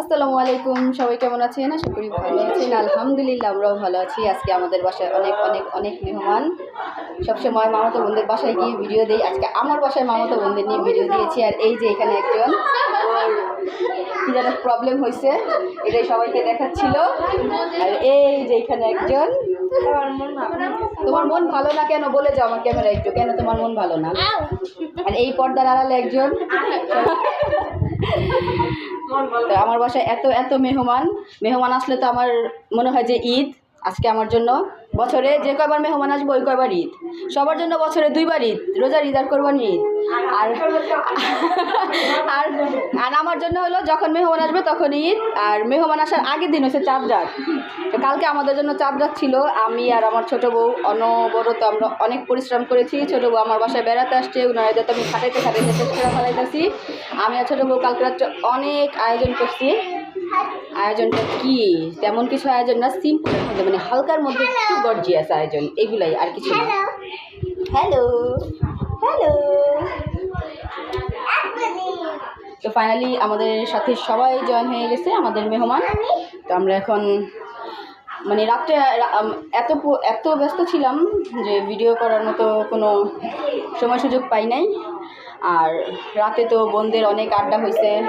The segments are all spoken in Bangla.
আসসালামু আলাইকুম, সবাই কেমন আছেন? আশা করি ভালো আছেন। আলহামদুলিল্লাহ, আমরাও ভালো আছি। আজকে আমাদের বাসায় অনেক অনেক অনেক মেহমান। সবসময় মামাতো বোনদের বাসায় গিয়ে ভিডিও দিই। আজকে আমার বাসায় মামাতো বোনদের নিয়ে ভিডিও দিয়েছি, আর এই যে এখানে একজন। যেন প্রবলেম হয়েছে এটাই সবাইকে দেখাচ্ছিল। আর এই যে এখানে একজন। তোমার মন ভালো না কেন? বলে যাও আমার ক্যামেরা একটু। কেন তোমার মন ভালো না? আর এই পর্দার আড়ালে একজন। আমার বাসায় এত এত মেহমান। মেহমান আসলে তো আমার মনে হয় যে ঈদ। আজকে আমার জন্য বছরে যে কয়বার মেহমান আসবে, ওই কয়বার ঈদ। সবার জন্য বছরে দুইবার ঈদ, রোজার ঈদ আর কোরবানি ঈদ। আর আর আর আমার জন্য হলো যখন মেহমান আসবে তখন ঈদ, আর মেহমান আসার আগের দিন হচ্ছে চাঁদ রাত কালকে আমাদের জন্য চাঁদ রাত ছিল। আমি আর আমার ছোটো বউ অনবরত আমরা অনেক পরিশ্রম করেছি। ছোটো বউ আমার বাসায় বেড়াতে আসছে ওনারা যাতে আমি খাটাইতে খাটাইতে শেষ ফেলাইতেছি আমি আর ছোটো বউ কালকে রাত্রে অনেক আয়োজন করছি। আয়োজনটা কি? তেমন কিছু আয়োজন না সিম্পলের মধ্যে মানে হালকার মধ্যে একটু গর্জিয়াস আয়োজন এগুলাই আর কিছু না। হ্যালো হ্যালো তো ফাইনালি আমাদের সাথে সবাই জয়েন হয়ে গেছে আমাদের মেহমান। তো আমরা এখন মানে রাত্রে এত এত ব্যস্ত ছিলাম যে ভিডিও করার মতো কোনো সময় সুযোগ পাই নাই। আর রাতে তো বোনদের অনেক আড্ডা হয়েছে।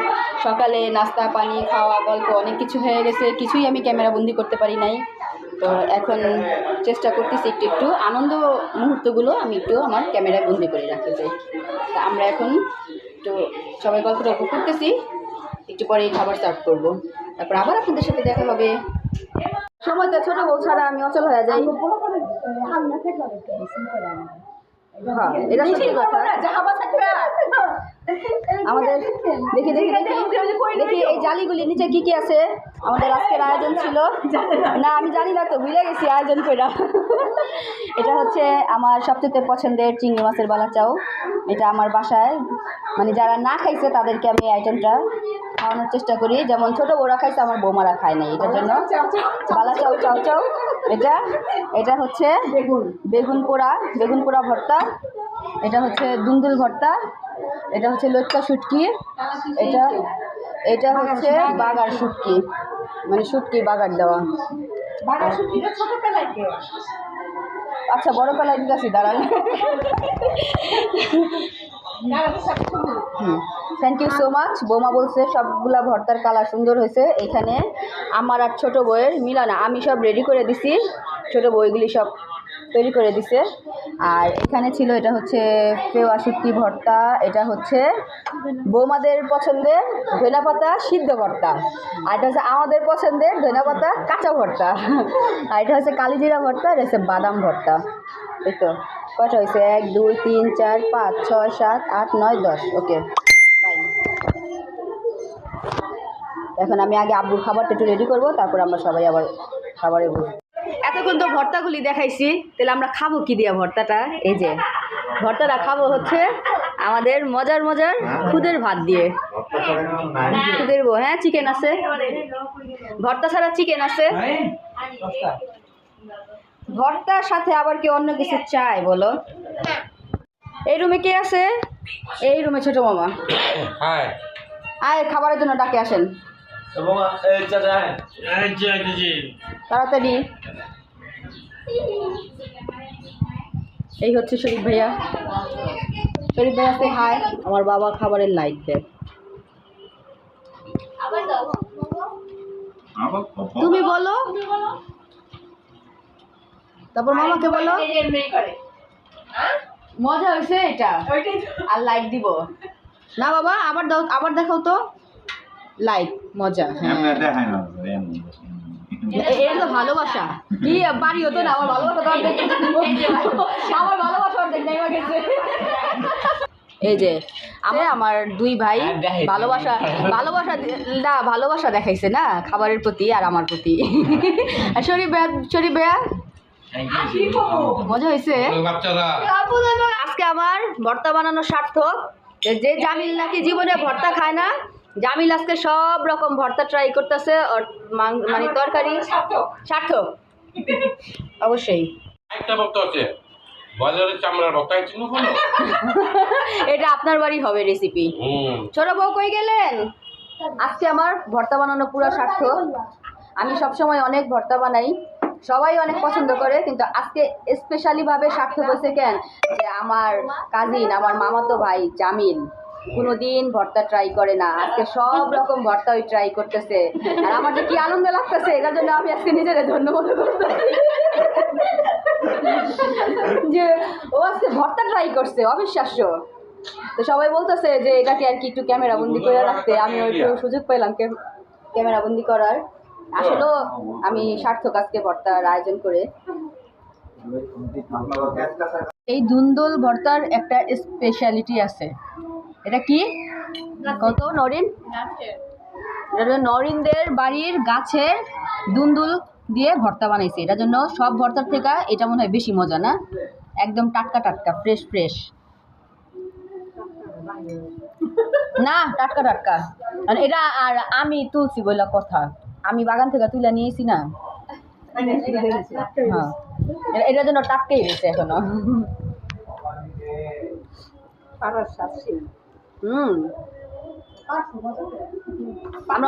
সকালে নাস্তা, পানি, খাওয়া, গল্প অনেক কিছু হয়ে গেছে। কিছুই আমি ক্যামেরা বন্দি করতে পারি নাই। তো এখন চেষ্টা করতেছি একটু একটু। আনন্দ মুহূর্তগুলো আমি একটু আমার ক্যামেরায় বন্দি করে রাখতে চাই। তা আমরা এখন একটু সবাই গল্পটা উপভোগ করতেছি। একটু পরেই খাবার সার্ভ করব। তারপর আবার আপনাদের সাথে দেখা হবে। সময় তো ছোট বউ ছাড়া আমি অচল হয়ে যাই। হ্যাঁ এটা সত্যি কথা। আমাদের দেখি দেখি দেখি দেখি এই জালিগুলি নিচে কি কি আছে? আমাদের আজকের আয়োজন ছিল। না। আমি জানি না তো ভুলে গেছি আয়োজন কইরা। এটা হচ্ছে আমার সবচেয়ে পছন্দের চিংড়ি মাছের বালা চাও এটা আমার বাসায়। মানে যারা না খাইছে তাদেরকে আমি এই আইটেমটা খাওয়ানোর চেষ্টা করি। যেমন ছোট বড়া খাইছে আমার বৌমারা খায় নাই এটার জন্য। বালা চাও চাও চাও এটা এটা হচ্ছে বেগুন। বেগুন পোড়া বেগুন পোড়া ভর্তা এটা হচ্ছে দুন্দুল ভর্তা এটা হচ্ছে লটকা শুটকি এটা এটা হচ্ছে বাগার শুটকি মানে শুটকি বাগার দেওয়া। আচ্ছা বড় কলাই দিতেছি দাঁড়ান। থ্যাংক ইউ সো মাচ বৌমা বলছে, সবগুলা ভর্তার কালার সুন্দর হয়েছে। এখানে আমার আর ছোট বইয়ের মিলানা আমি সব রেডি করে দিছি। ছোট বইগুলি সব তৈরি করে দিছে। আর এখানে ছিল, এটা হচ্ছে পেওয়া শুটকি ভর্তা। এটা হচ্ছে বৌমাদের পছন্দের ধনা পাতা সিদ্ধ ভর্তা। আর এটা হচ্ছে আমাদের পছন্দের ধনা পাতা কাঁচা ভর্তা। আর এটা হচ্ছে কালিজিরা ভর্তা, এটা হচ্ছে বাদাম ভর্তা। এই তো। কটা হয়েছে? এক, দুই, তিন, চার, পাঁচ, ছয়, সাত, আট, নয়, দশ। ওকে। এখন আমি আগে আব্বুর খাবারটা একটু রেডি করব তারপর আমরা সবাই আবার খাবারে বসবো। এতক্ষণ তো ভর্তাগুলি দেখাইছি তাহলে আমরা খাব কি দিয়া ভর্তাটা? এই যে ভর্তাটা খাব হচ্ছে আমাদের মজার মজার খুদের ভাত দিয়ে। খুদের বউ হ্যাঁ চিকেন আছে। ভর্তা ছাড়া চিকেন আছে। ভর্তার সাথে আবার কি অন্য কিছু চাই বলো? এই রুমে কে আছে? এই রুমে ছোট মামা। আয় খাবারের জন্য ডাকে আসেন। এবং তাড়াতাড়ি। এই হচ্ছে শরীফ ভাইয়া। শরীফ ভাইয়া সে হাই আমার বাবা খাবারের দেয় তুমি বলো। তারপর মামাকে বলো। মজা হয়েছে এটা। আর লাইক দিব। না বাবা আবার দাও আবার দেখাও তো। লাইক মজা হ্যাঁ। এটা তো ভালোবাসা। কি বাড়ি হতো না আমার ভালোবাসা আমার ভালোবাসা অর্ধেক নেমে গেছে এই যে আমার আমার দুই ভাই ভালোবাসা ভালোবাসা না ভালোবাসা দেখাইছে না খাবারের প্রতি আর আমার প্রতি। আর শরীফ ভাইয়া শরীফ ভাইয়া? মজা হয়েছে? আজকে আমার ভর্তা বানানো সার্থক যে যে জামিল নাকি জীবনে ভর্তা খায় না জামিল আজকে সব রকম ভর্তা ট্রাই করতেছে মানে তরকারি সার্থক। অবশ্যই। একটা আছে এটা আপনার বাড়ি হবে রেসিপি ছোট বউ কই গেলেন? আজকে আমার ভর্তা বানানো পুরো সার্থক। আমি সবসময় অনেক ভর্তা বানাই। সবাই অনেক পছন্দ করে কিন্তু আজকে স্পেশালি ভাবে সার্থক হয়েছে কেন? যে আমার কাজিন আমার মামাতো ভাই জামিল। কোনোদিন ভর্তা ট্রাই করে না। আজকে সব রকম ভর্তা ওই ট্রাই করতেছে। আর আমার যে কি আনন্দ লাগতেছে? এটার জন্য আমি আজকে নিজেরে ধন্যবাদ করতেছি। যে ও আজকে ভর্তা ট্রাই করছে, অবিশ্বাস্য। তো সবাই বলতেছে যে এটাকে আর কি একটু ক্যামেরা বন্দি করে রাখতে। আমি ওই একটু সুযোগ পেলাম ক্যামেরা বন্দি করার। আসলেও আমি সার্থক আজকে ভর্তার আয়োজন করে। এই দুন্দুল ভর্তার একটা স্পেশালিটি আছে। এটা কি? কত? নরিন? নরিনদের বাড়ির গাছের দুন্দুল দিয়ে ভর্তা বানাইছে। এটার জন্য সব ভর্তার থেকে এটা মনে হয় বেশি মজা, না? একদম টাটকা টাটকা ফ্রেশ ফ্রেশ না, টাটকা টাটকা। আর এটা আর আমি তুলছি বললা কথা। আমি বাগান থেকে তুলে নিয়েছি, না? হ্যাঁ। এটার জন্য টাটকাই রয়েছে এখনও।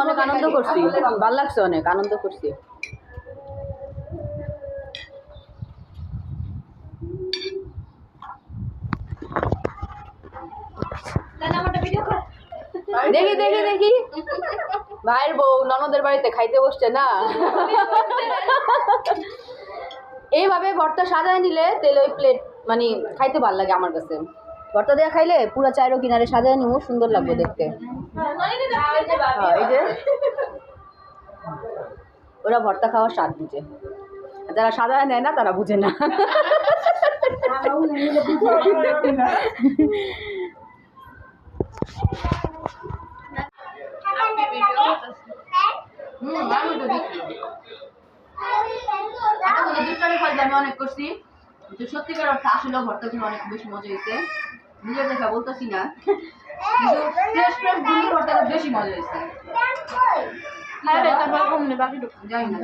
অনেক আনন্দ করছি। ভালো লাগছে অনেক, আনন্দ করছি। দেখি দেখি দেখি। ভাইয়ের বউ ননদের বাড়িতে খাইতে বসছে না। এইভাবে ভর্তা সাজায় নিলে তেল ওই প্লেট মানে খাইতে ভালো লাগে আমার কাছে। ভর্তা দেওয়া খাইলে পুরো চায়েরও কিনারে সাজায় নিব সুন্দর লাগবে দেখতে। হ্যাঁ, ওরা ভর্তা খাওয়ার স্বাদ বুঝে। যারা সাদা নেয় না তারা বুঝে না। অনেক করছি। সত্যিকার অর্থে আসলেও ভর্তাগুলো অনেক বেশি মজা হয়েছে নিজের দেখা বলতেছি না। কিন্তু ফ্রেশ ফ্রেশ দুধ ভর্তাটা বেশি মজা হয়েছে। যাই না।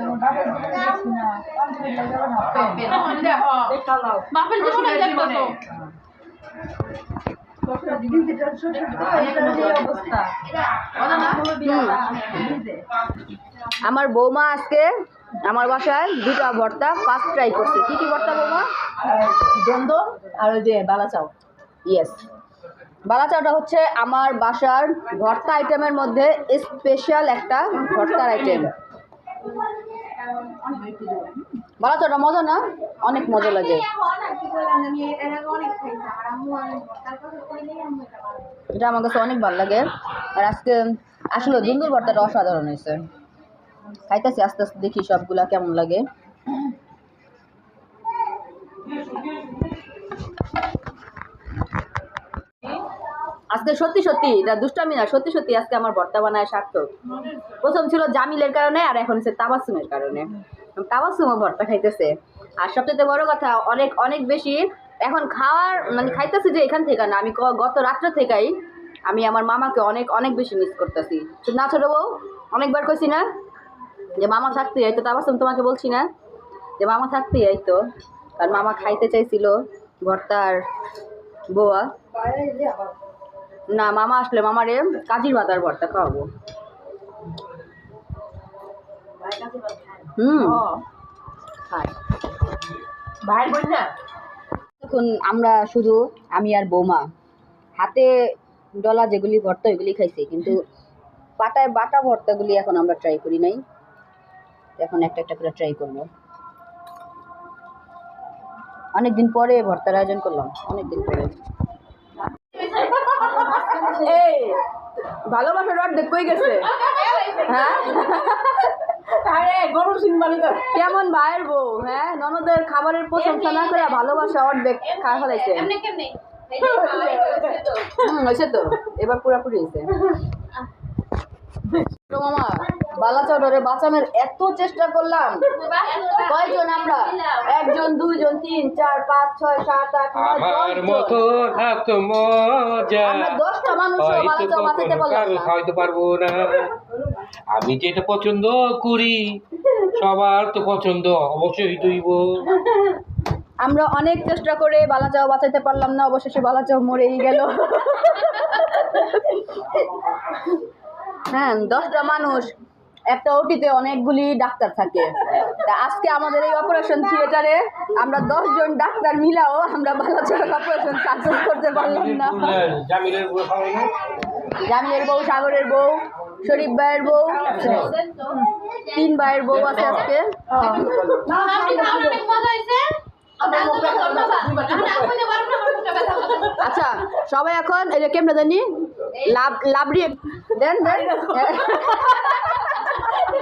বাপের জীবনে দেখতেছো আমার বৌমা আজকে আমার বাসায় দুটা ভর্তা ফার্স্ট ট্রাই করছে। কি কি ভর্তা বৌমা? দ্বন্দ্ব আর ওই যে বালা চাও ইয়েস বালাচাওটা হচ্ছে আমার বাসার ভর্তা আইটেমের মধ্যে স্পেশাল একটা ভর্তার আইটেম। বালাচাওটা মজা না? অনেক মজা লাগে। এটা আমার কাছে অনেক ভালো লাগে। আর আজকে আসলে দুন্দুর ভর্তাটা অসাধারণ হয়েছে। খাইতেছি আস্তে আস্তে দেখি সবগুলা কেমন লাগে। আজকে সত্যি সত্যি, এটা দুষ্টামি না, সত্যি সত্যি, আজকে আমার ভর্তা বানায় সার্থক। প্রথম ছিল জামিলের কারণে, আর এখন হচ্ছে তাবাসুমের কারণে। তাবাসুমও ভর্তা খাইতেছে। আর সবচেয়ে বড় কথা, অনেক অনেক বেশি এখন খাওয়ার মানে খাইতেছি যে এখান থেকে না, আমি গত রাত্রে থেকেই আমি আমার মামাকে অনেক অনেক বেশি মিস করতেছি। না, ছোটো বউ, অনেকবার কইছি না যে, মামা থাকতে এই তো তাবাসুম তোমাকে বলছি না যে, মামা থাকতে এই তো। কারণ মামা খাইতে চাইছিল ভর্তার বোয়া। না মামা আসলে মামার মামারে কাজির ভাতার ভর্তা খাওয়াবো। হুম। ভাইয়ের বোন না? এখন আমরা শুধু আমি আর বৌমা। হাতে ডলা যেগুলি ভর্তা ওইগুলি খাইছি কিন্তু পাটায় বাটা ভর্তাগুলি এখন আমরা ট্রাই করি নাই। এখন একটা একটা করে ট্রাই করব। অনেকদিন পরে ভর্তার আয়োজন করলাম অনেকদিন পরে। এই ভালোবাসার অর্ধেক কই গেছে? হ্যাঁ? আরে মানে কেমন ভাইয়ের বউ হ্যাঁ? ননদের খাবারের প্রশংসা না করে ভালোবাসা অর্ধেক খাওয়া ফেলাইছে। হুম হয়েছে তো। এবার পুরাপুরি হয়েছে। তো মামা বালাচাও ধরে বাঁচানোর এত চেষ্টা করলাম। কয়জন আমরা? একজন দুইজন তিন চার পাঁচ ছয় সাত আট নয় আমার মতো এত মজা। আমরা দশটা মানুষ বাঁচাতে পারলাম পারব না। আমি যেটা পছন্দ করি সবার তো পছন্দ অবশ্যই দইব। আমরা অনেক চেষ্টা করে বালাচাও বাঁচাতে পারলাম না অবশেষে বালাচাও মরেই গেল। হ্যাঁ দশটা মানুষ একটা ওটিতে অনেকগুলি ডাক্তার থাকে। তা আজকে আমাদের এই অপারেশন থিয়েটারে আমরা দশজন ডাক্তার মিলাও আমরা বালাচক অপারেশন সাকসেস করতে পারলাম না। জামিলের বউ না। জামিলের বউ সাগরের বউ শরীফ ভাইয়ের বউ তিন ভাইয়ের বউ আছে আজকে। আচ্ছা সবাই এখন এই যে কেমনে জানি? লাভ লাভরি দেন দেন।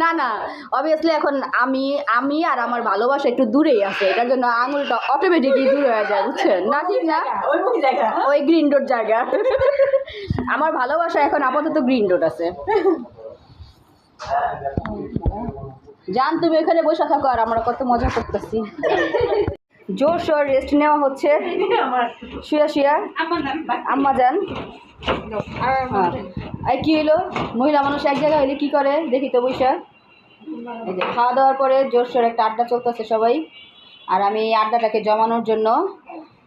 না না অবভিয়াসলি এখন আমি আমি আর আমার ভালোবাসা একটু দূরেই আছে এটার জন্য আঙুলটা অটোমেটিকলি দূর হয়ে যায় বুঝছেন? না ঠিক না? ওই গ্রিন রোড জায়গা। আমার ভালোবাসা এখন আপাতত গ্রিন রোড আছে। জান তুমি এখানে বসে থাকো আর আমরা কত মজা করতেছি। জোর সোর রেস্ট নেওয়া হচ্ছে। শুয়া শুয়া। আম্মা যান আর কি হলো মহিলা মানুষ এক জায়গায় হইলে কি করে? দেখি তো বৈশা এই যে খাওয়া দাওয়ার পরে জোর সোর একটা আড্ডা চলতেছে সবাই। আর আমি এই আড্ডাটাকে জমানোর জন্য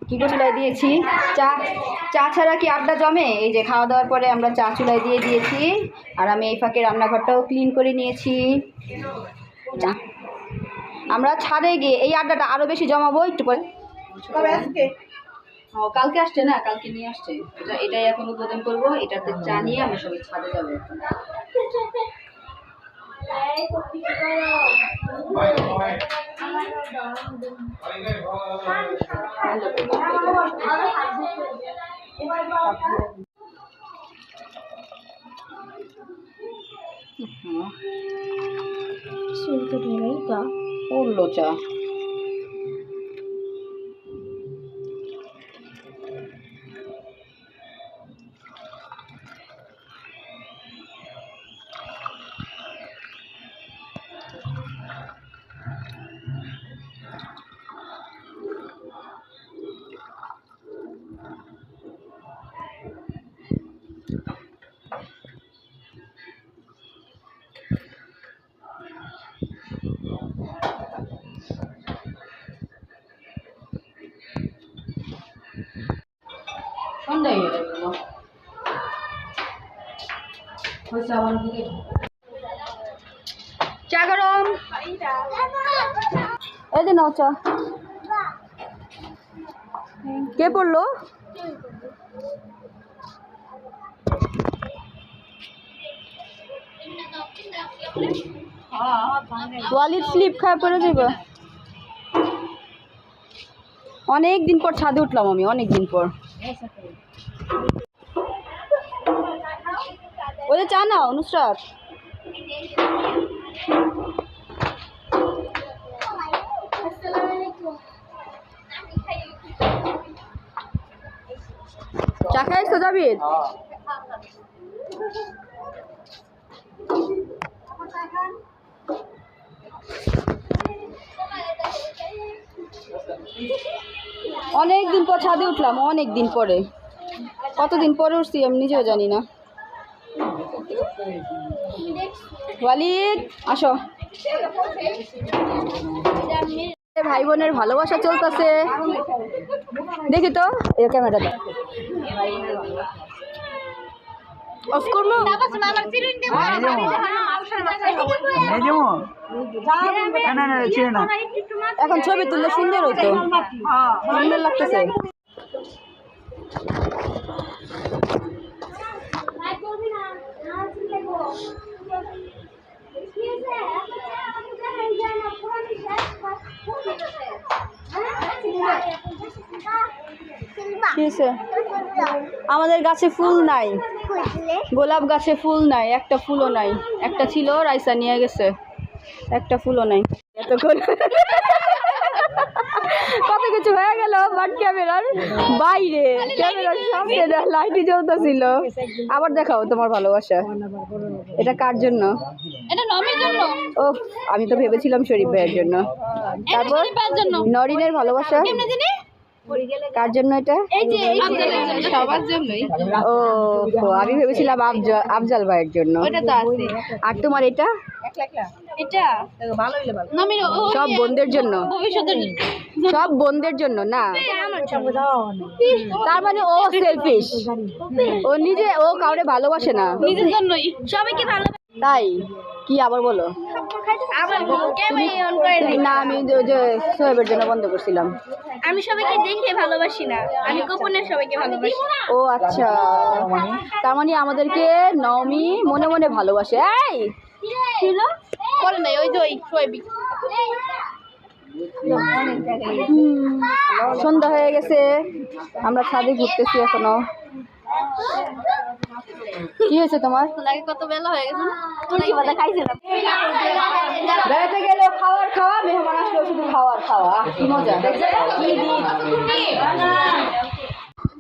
কী করে চুলায় দিয়েছি? চা চা ছাড়া কি আড্ডা জমে? এই যে খাওয়া দাওয়ার পরে আমরা চা চুলাই দিয়ে দিয়েছি। আর আমি এই ফাঁকে রান্নাঘরটাও ক্লিন করে নিয়েছি। চা। আমরা ছাদে গিয়ে এই আড্ডাটা আরও বেশি জমাবো একটু পরে। ও কালকে আসছে না? কালকে নিয়ে আসছে। এটা এটাই এখন উদ্বোধন করব। এটাতে চা নিয়ে আমরা সবাই ছাদে যাব। পড়ল চা। চা চা। কে পড়ল? স্লিপ খায় যাইব অনেক দিন পর ছাদে উঠলাম আমি, অনেক দিন পর। যে চা নাও, নুসরাত। চা খাইছো জাবিদ অনেক দিন পর ছাদে উঠলাম অনেক দিন পরে। কতদিন পরে উঠছি আমি নিজেও জানি না। ওয়ালিদ, আসো। ভাই বোনের ভালোবাসা চলতেছে। দেখি তো, এই ক্যামেরাটা এখন ছবি তুললে সুন্দর হতো। সুন্দর লাগতেছে কি হয়েছে? আমাদের গাছে ফুল নাই। গোলাপ গাছে ফুল নাই, একটা ফুলও নাই। একটা ছিল, রাইসা নিয়ে গেছে। একটা ফুলও নাই। এতক্ষণ কত হয়ে গেল বাট ক্যামেরার বাইরে। ক্যামেরার সামনে লাইটই জ্বলতেছিল। আবার দেখাও তোমার ভালোবাসা। এটা কার জন্য? ও আমি তো ভেবেছিলাম শরীফ ভাইয়ের জন্য। তারপর। নরিনের ভালোবাসা? কেমনে জানি? কার জন্য এটা? সবার জন্যই। ও ও, আমি ভেবেছিলাম আফজল আফজাল ভাইয়ের জন্য। ওটা তো আছে। আর তোমার এটা? সব বোনদের জন্য। সব বোনদের জন্য না? তার মানে ও সেলফিশ ও নিজে ও কাউরে ভালোবাসে না। নিজের জন্যই। সবাইকে ভালো তাই? কি আবার বলো? না আমি যে সোহেবের জন্য বন্ধ করছিলাম। আমি সবাইকে দেখে ভালোবাসি না। আমি গোপনে সবাইকে ভালোবাসি। ও আচ্ছা। তার মানে আমাদেরকে নবমী মনে মনে ভালোবাসে। এই! ছিল বলে নাই ওই যে ওই সোয়াবি সন্ধ্যা হয়ে গেছে। আমরা ছাদে ঘুরতেছি এখনও। কি হয়েছে তোমার? কত বেলা হয়ে গেছে বেড়াতে গেলে খাওয়ার খাওয়া মেহমান আসলে শুধু খাওয়ার খাওয়া। কি মজা।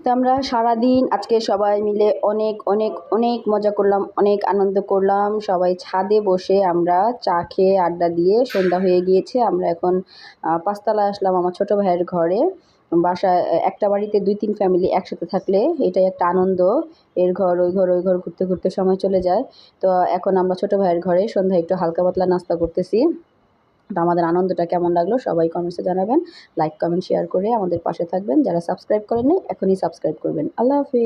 তো? আমরা সারাদিন আজকে সবাই মিলে অনেক অনেক অনেক মজা করলাম অনেক আনন্দ করলাম। সবাই ছাদে বসে আমরা চা খেয়ে আড্ডা দিয়ে সন্ধ্যা হয়ে গিয়েছে। আমরা এখন পাঁচতলায় আসলাম আমার ছোট ভাইয়ের ঘরে। বাসায়, একটা বাড়িতে দুই তিন ফ্যামিলি একসাথে থাকলে এটাই একটা আনন্দ। এর ঘর, ওই ঘর ওই ঘর ঘুরতে ঘুরতে সময় চলে যায়। তো এখন আমরা ছোটো ভাইয়ের ঘরে সন্ধ্যায় একটু হালকা পাতলা নাস্তা করতেছি। তো আমাদের আনন্দটা কেমন লাগল সবাই কমেন্টসে জানাবেন। লাইক কমেন্ট শেয়ার করে আমাদের পাশে থাকবেন। যারা সাবস্ক্রাইব করেননি, এখনই সাবস্ক্রাইব করবেন। আল্লাহ হাফিজ।